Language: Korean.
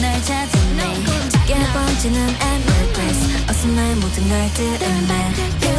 날 찾은 내 깨번지는 Empress. 어서 나의 모든 날들은 내